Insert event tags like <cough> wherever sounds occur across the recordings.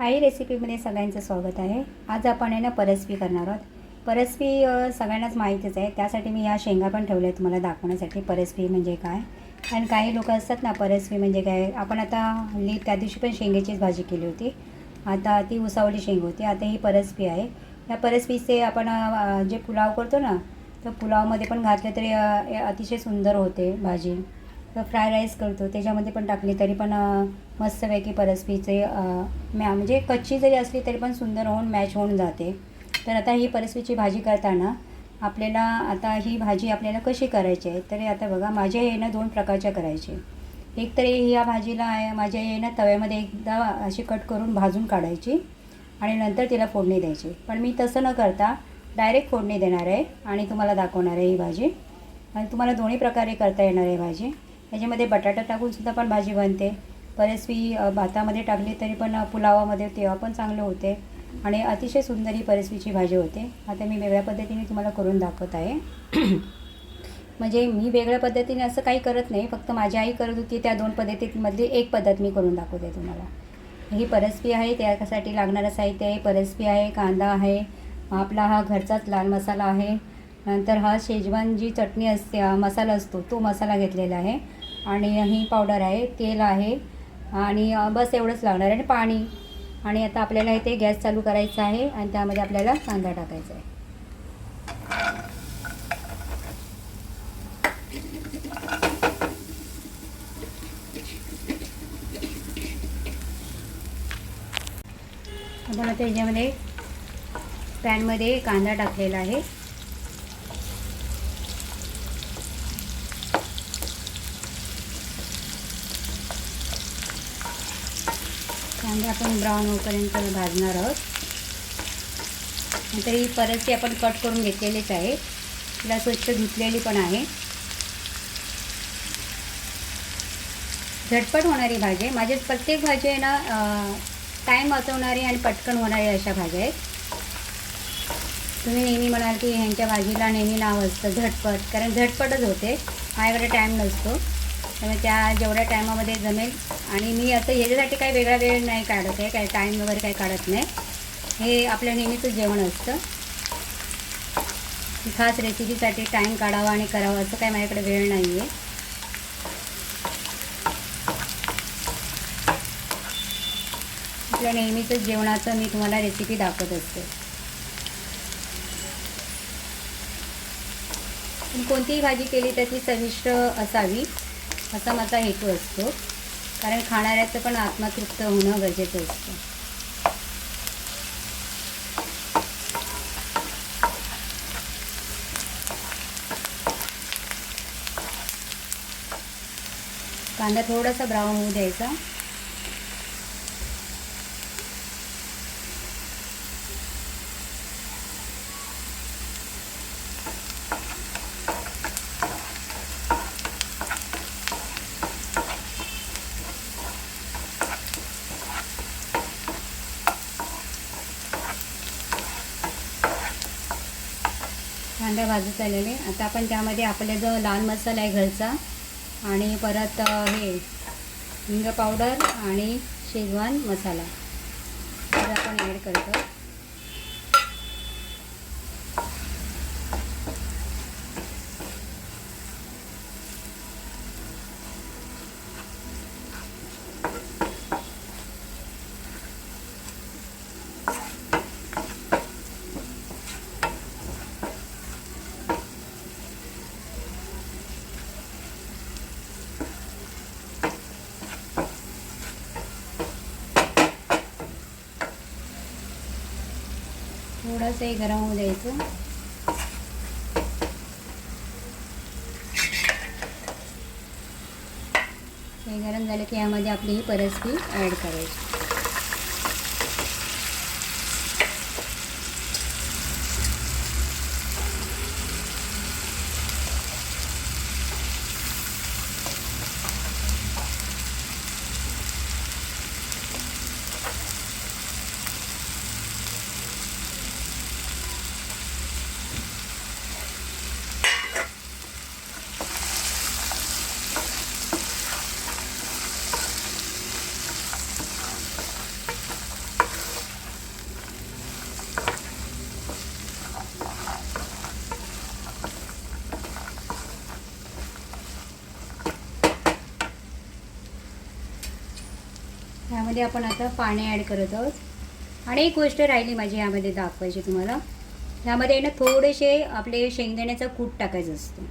आई रेसिपीमध्ये सगळ्यांचं स्वागत आहे. आज आपण आहे ना परसबी करणार आहोत. परसबी सगळ्यांनाच माहीतच आहे. त्यासाठी मी या शेंगा पण ठेवल्या आहेत तुम्हाला दाखवण्यासाठी. परसबी म्हणजे काय? कारण काही लोक असतात ना परसबी म्हणजे काय? आपण आता हल्ली त्या दिवशी पण शेंगेचीच भाजी केली होती. आता ती उसावली शेंग होती. आता ही परसबी आहे. या परसबीचे आपण जे पुलाव करतो ना तर पुलावमध्ये पण घातलं तरी अतिशय सुंदर होते भाजी. तर फ्राय राईस करतो. त्याच्यामध्ये पण टाकली तरी पण मस्तपैकी परस्पीचे मॅ म्हणजे कच्ची जरी असली तरी पण सुंदर होऊन मॅच होऊन जाते. तर आता ही परस्पीची भाजी करताना आपल्याला आता ही भाजी आपल्याला कशी करायची आहे? तर आता बघा माझ्या येणं दोन प्रकारच्या करायची. एक तर ह्या भाजीला माझ्या येणं तव्यामध्ये एकदा अशी कट करून भाजून काढायची आणि नंतर तिला फोडणी द्यायची. पण मी तसं न करता डायरेक्ट फोडणी देणार आहे आणि तुम्हाला दाखवणार आहे ही भाजी. आणि तुम्हाला दोन्ही प्रकारे करता येणार आहे भाजी. याच्यामध्ये बटाटा टाकूनसुद्धा पण भाजी बनते. बरेच मी भातामध्ये टाकली तरी पण पुलावामध्ये तेव्हा पण चांगले होते. आणि अतिशय सुंदर ही परसवीची भाजी होते. आता मी वेगळ्या पद्धतीने तुम्हाला करून दाखवत आहे. <clears throat> म्हणजे मी वेगळ्या पद्धतीने असं काही करत नाही. फक्त माझी आई करत होती त्या दोन पद्धतीमधली एक पद्धत मी करून दाखवते तुम्हाला. ही परसबी आहे त्यासाठी लागणारं साहित्य आहे परसबी आहे कांदा आहे. आपला हा घरचाच लाल मसाला आहे. नंतर हा शेजवान जी चटणी असते मसाला असतो तो मसाला घेतलेला आहे. आणि ही पावडर आहे तेल आहे. आणि बस एवढंच लागणार आहे आणि पाणी. आणि आता आपल्याला इथे गॅस चालू करायचा आहे आणि त्यामध्ये आपल्याला कांदा टाकायचा आहे. आपण आता याच्यामध्ये पॅनमध्ये कांदा टाकलेला आहे. कांदा आपण ब्राऊन होईपर्यंत भाजणार आहोत. नंतर ही परतची आपण कट करून घेतलेलीच आहे. तिला स्वच्छ धुतलेली पण आहे. झटपट होणारी भाजी आहे. माझी प्रत्येक भाजी आहे ना टाईम वाचवणारी आणि पटकन होणारी अशा भाज्या आहेत. तुम्ही नेहमी म्हणाल की ह्यांच्या भाजीला नेहमी नाव असतं झटपट. कारण झटपटच होते. माझ्याकडे टाईम नसतो. त्यामुळे त्या जेवढ्या टायमामध्ये जमेल. आणि मी असं ह्याच्यासाठी काही वेगळा वेळ नाही काढत आहे. काही टाईम वगैरे काही काढत नाही. हे आपल्या नेहमीचं जेवण असतं. खास रेसिपीसाठी टाईम काढावा आणि करावा असं काही माझ्याकडे वेळ नाही आहे आपल्या नेहमीचं जेवणाचं मी तुम्हाला रेसिपी दाखवत असते. कोणतीही भाजी केली त्याची चविष्ट असावी. असा माझा हेतू असतो. कारण खाणाऱ्याचं पण आत्मतृप्त होणं गरजेचं असतं. कांदा थोडासा ब्राऊन होऊ द्यायचा. कांदा भाजत आलेले आता आपण त्यामध्ये आपला जो लाल मसाला आहे घरचा आणि परत हे हिंग पावडर आणि शेजवान मसाला. तर आपण ॲड करतो. थोडंसं हे गरम होऊ द्यायचं. हे गरम झालं की यामध्ये आपली ही परसबी ॲड करायची. यामध्ये आपण आता पाणी ॲड करत आहोत. आणि एक गोष्ट राहिली माझी यामध्ये दाखवायची तुम्हाला. यामध्ये ना थोडेसे आपले शेंगदाण्याचा कूट टाकायचं असतं.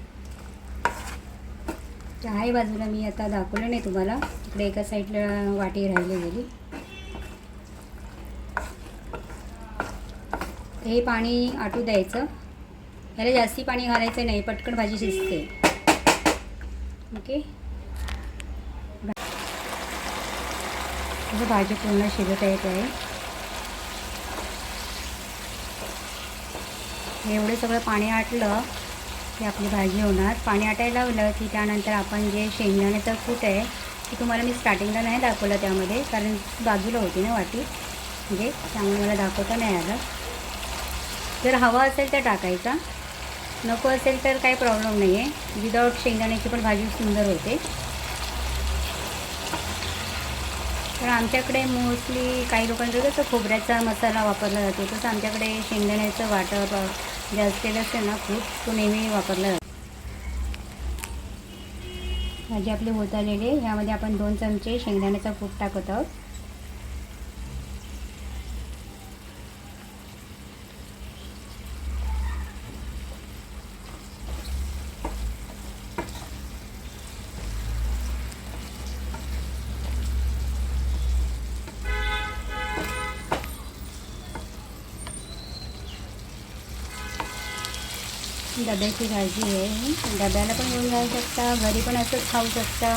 आहे बाजूला मी आता दाखवलं नाही तुम्हाला. इकडे एका साईडला वाटी राहिली गेली. हे पाणी आटू द्यायचं. याला जास्ती पाणी घालायचं नाही पटकन भाजी शिजते. ओके? तसं भाजी पूर्ण शिजत येत आहे एवढं सगळं पाणी आटलं की आपली भाजी होणार. पाणी आटायला लावलं की त्यानंतर आपण जे शेंगदाण्याचं कूट आहे ते तुम्हाला मी स्टार्टिंगला नाही दाखवलं त्यामध्ये कारण बाजूला होती ना वाटी. म्हणजे त्यामुळे मला दाखवता नाही आलं. जर हवा असेल तर टाकायचा. नको असेल तर काही प्रॉब्लेम नाही आहे विदाऊट शेंगदाण्याची पण भाजी सुंदर होते. तर आमच्याकडे मोस्टली काही लोकांचं कसं खोबऱ्याचा मसाला वापरला जातो. तसं आमच्याकडे शेंगदाण्याचं वाटप जास्त असलेलं असेल ना खूप तो नेहमी वापरला जातो. भाजी आपली होत आलेली ह्यामध्ये आपण दोन चमचे शेंगदाण्याचा कूट टाकत आहोत. डब्याची भाजी आहे डब्याला पण घेऊन जाऊ शकता घरी पण असंच खाऊ शकता.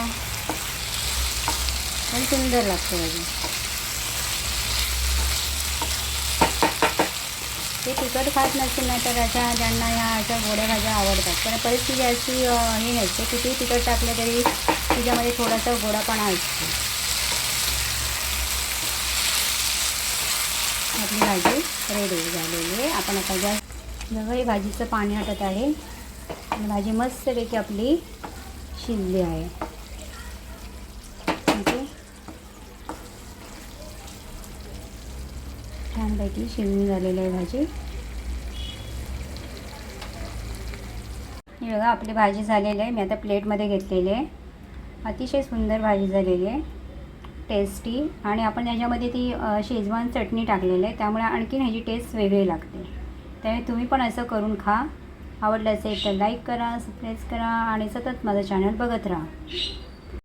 पण सुंदर लागते भाजी ते तिखट खात नसतील ना तर अशा ज्यांना ह्या अशा गोड्या भाज्या आवडतात. पण परिस्थिती अशी हे नसते किती तिखट टाकलं तरी तिच्यामध्ये थोडासा गोडापणा असतो. आपली भाजी रेडी झालेली आहे. आपण आता गॅस बघा भाजीचं पाणी आटत आहे. आणि भाजी मस्तपैकी आपली शिजली आहे. ओके. छानपैकी शिजून झालेली आहे भाजी. हे बघा आपली भाजी झालेली आहे. मी आता प्लेटमध्ये घेतलेली आहे. अतिशय सुंदर भाजी झालेली आहे. टेस्टी. आणि आपण याच्यामध्ये ती शेजवान चटणी टाकलेली आहे. त्यामुळे आणखीन ह्याची टेस्ट वेगळी लागते. त्यामुळे तुम्ही पण असं करून खा. आवडलं असेल तर लाईक करा सबस्क्राईब करा आणि सतत माझं चॅनल बघत राहा.